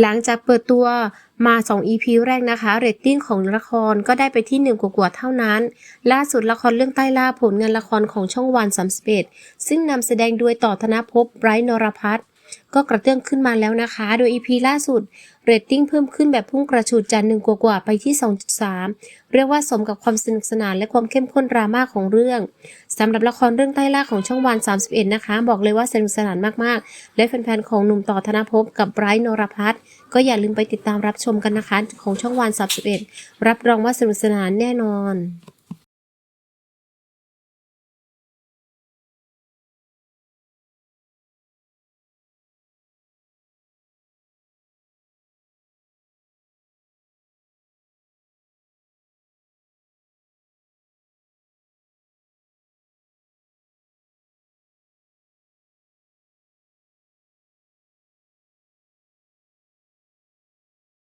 หลังจากเปิดตัวมา 2 EP แรกนะคะ เรตติ้งของละครก็ได้ไปที่ 1 กว่าๆเท่านั้น ล่าสุดละครเรื่องใต้ล่าผลงานละครของช่องวันสัมสเปดซึ่งนำแสดงโดยต่อธนภพไบรท์นรพัฒน์ ก็กระเตื้องขึ้นมาแล้วนะคะ โดย EP ล่าสุดเรตติ้งเพิ่มขึ้นแบบพุ่งกระฉูดจากหนึ่งกว่าๆไปที่ 2.3 เรียกว่าสมกับความสนุกสนานและความเข้มข้นดราม่าของเรื่องสำหรับละครเรื่องใต้ล่าของช่องวัน 31 นะคะ บอกเลยว่าสนุกสนานมากๆ และแฟนๆของหนุ่มต่อธนภพกับไบรท์นรพัฒน์ก็อย่าลืมไปติดตามรับชมกันนะคะของช่องวัน 31 รับรองว่าสนุกสนานแน่นอน